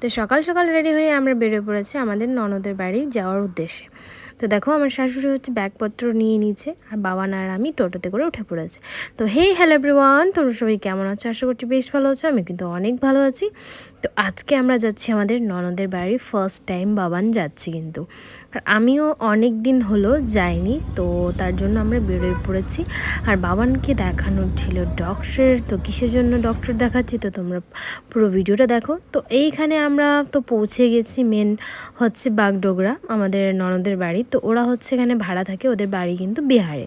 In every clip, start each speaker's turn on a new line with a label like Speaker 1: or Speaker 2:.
Speaker 1: তো সকাল সকাল রেডি হয়ে আমরা বেরিয়ে পড়েছি আমাদের ননদের বাড়ি যাওয়ার উদ্দেশ্যে। তো দেখো আমার শাশুড়ি হচ্ছে ব্যাগপত্র নিয়ে নিচ্ছে আর বাবা না আর আমি টোটোতে করে উঠে পড়েছি। তো হেই হ্যালো এভরিওয়ান তোমরা সবাই কেমন আছো? আশা করছি বেশ ভালো আছো, আমি কিন্তু অনেক ভালো আছি। তো আজকে আমরা যাচ্ছি আমাদের ননদের বাড়ি ফার্স্ট টাইম বাবান যাচ্ছি কিন্তু। আর আমিও অনেক দিন হলো যাইনি, তো তার জন্য আমরা বেরোয় পড়েছি। আর বাবানকে দেখানোর ছিল ডক্টরের তো কিসের জন্য ডক্টর দেখাচ্ছি তো তোমরা পুরো ভিডিওটা দেখো। তো এইখানে আমরা তো পৌঁছে গেছি মেন হচ্ছে বাগডোগরা, আমাদের ননদের বাড়ি। তো ওরা হচ্ছে এখানে ভাড়া থাকে, ওদের বাড়ি কিন্তু বিহারে।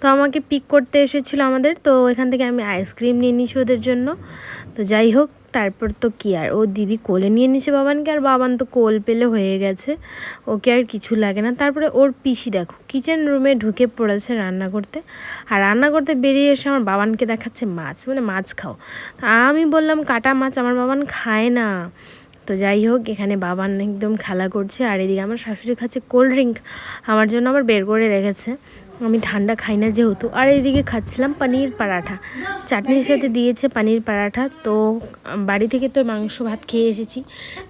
Speaker 1: তো আমাকে পিক করতে এসেছিল আমাদের, তো এখান থেকে আমি আইসক্রিম নিয়ে নিয়েছি ওদের জন্য। তো যাই হোক, তারপর তো কি আর, ও দিদি কোলে নিয়ে নিছে বাবানকে, আর বাবান তো কোল পেলে হয়ে গেছে। ওকে আর কিছু লাগে না। তারপরে ওর পিসি দেখো কিচেন রুমে ঢুকে পড়েছে রান্না করতে। আর রান্না করতে বেরিয়ে এসে আমার বাবানকে দেখাচ্ছে মাছ মানে মাছ খাও। আমি বললাম, কাটা মাছ আমার বাবান খায় না। তো যাই হোক, এখানে বাবান একদম খেলা করছে আর এদিকে আমার শাশুড়ি খাচ্ছে কোল্ড ড্রিঙ্ক আমার জন্য আবার বের করে রেখেছে। আমি ঠান্ডা খাই না যেহেতু। আর এইদিকে খাচ্ছিলাম পানির পরাঠা। চাটনির সাথে দিয়েছে পানির পরাঠা। তো বাড়ি থেকে তো মাংস, ভাত খেয়ে এসেছি।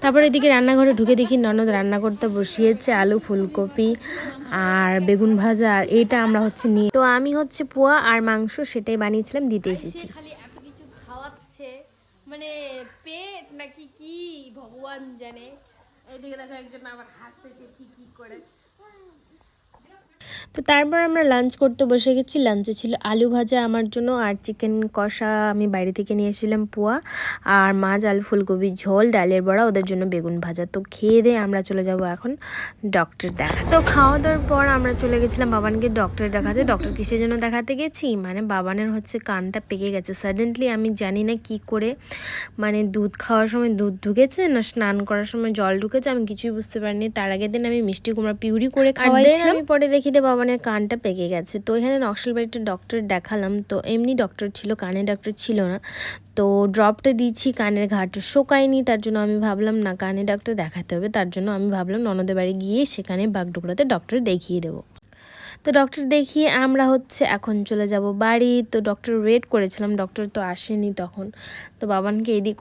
Speaker 1: তারপর এদিকে রান্নাঘরে ঢুকে দেখি ননদ রান্না করতে বসিয়েছে, আলু, ফুলকপি আর বেগুন ভাজা। আর এইটা আমরা হচ্ছে নিয়ে তো আমি হচ্ছে পোয়া আর মাংস সেটাই বানিয়েছিলাম, দিতে এসেছি
Speaker 2: খালি এত কিছু খাওয়াচ্ছে মানে পেট নাকি কি ভগবান জানে? এদিকে দেখো একজন আবার হাসতেছে কি কি করে?
Speaker 1: তো তারপর আমরা লাঞ্চ করতে বসে গেছি। লাঞ্চে ছিল আলু ভাজা আমার জন্য আর চিকেন কষা। আমি বাইরে থেকে নিয়ে এসেছিলাম পোয়া আর মাছ আলু ফুলকপি ঝোল ডালের বড়া ওদের জন্য বেগুন ভাজা। তো খেয়ে দিয়ে আমরা চলে যাব এখন ডক্টর দেখা তো খাওয়া দাওয়ার পর আমরা চলে গেছিলাম বাবানকে ডক্টর দেখাতে। ডক্টর কিসের জন্য দেখাতে গেছি? মানে বাবানের হচ্ছে কানটা পেকে গেছে। সাডেনলি আমি জানি না কি করে মানে দুধ খাওয়ার সময় দুধ ঢুকেছে না স্নান করার সময় জল ঢুকেছে আমি কিছুই বুঝতে পারিনি। তার আগের দিন আমি মিষ্টি কুমড়া পিউরি করে খাওয়াইছিলাম। আমি পরে দেখি দিয়ে বাবানের কানটা পেকে গেছে। তো এখানে নকশালবাড়িতে ডক্টর দেখালাম। তো এমনি ডক্টর ছিল কানে ডক্টর ছিল না। তো ড্রপটা দিচ্ছি কানের ঘাট শোকায়নি, তার জন্য আমি ভাবলাম, না কানে ডাক্তার দেখাতে হবে। তার জন্য আমি ভাবলাম, ননদের বাড়ি গিয়ে সেখানে বাগডোগরাতে ডক্টর দেখিয়ে দেবো। তো ডক্টর দেখিয়ে আমরা হচ্ছে এখন চলে যাব বাড়ি। তো ডক্টর ওয়েট করেছিলাম ডক্টর তো আসেনি তখন। তো বাবানকে এদিক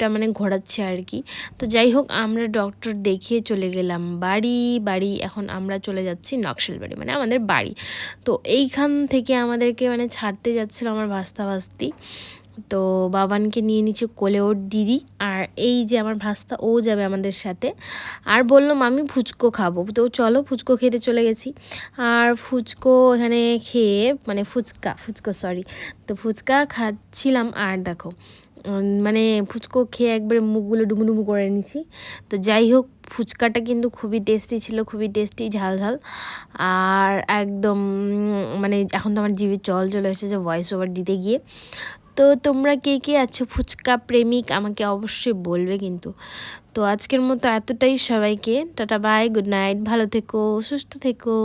Speaker 1: ওদিকটা মানে ঘোরাচ্ছে আর কি। তো যাই হোক, আমরা ডক্টর দেখিয়ে চলে গেলাম বাড়ি বাড়ি এখন আমরা চলে যাচ্ছি নকশাল বাড়ি মানে আমাদের বাড়ি। তো এইখান থেকে আমাদেরকে মানে ছাড়তে যাচ্ছিল আমার ভাস্তা ভাস্তি। তো বাবানকে নিয়ে নিচ্ছে কোলে ওর দিদি, আর এই যে আমার ভাস্তা, ও যাবে আমাদের সাথে। আর বললাম আমি ফুচকো খাব। তো চলো ফুচকো খেতে চলে গেছি। আর ফুচকো এখানে খেয়ে মানে ফুচকা, ফুচকো সরি তো ফুচকা খাচ্ছিলাম। আর দেখো মানে ফুচকো খেয়ে একবারে মুখগুলো ডুমুডুমু করে নিছি তো যাই হোক, ফুচকাটা কিন্তু খুবই টেস্টি ছিল, খুবই টেস্টি ঝাল ঝাল। আর একদম মানে এখন তো আমার জিভে জল চলে এসেছে ভয়েস ওভার দিতে গিয়ে। তো তোমরা কে কে আছো ফুচকা প্রেমিক আমাকে অবশ্যই বলবে কিন্তু। তো আজকের মতো এতটাই সবাইকে, টাটা বাই গুড নাইট ভালো থেকো, সুস্থ থেকো।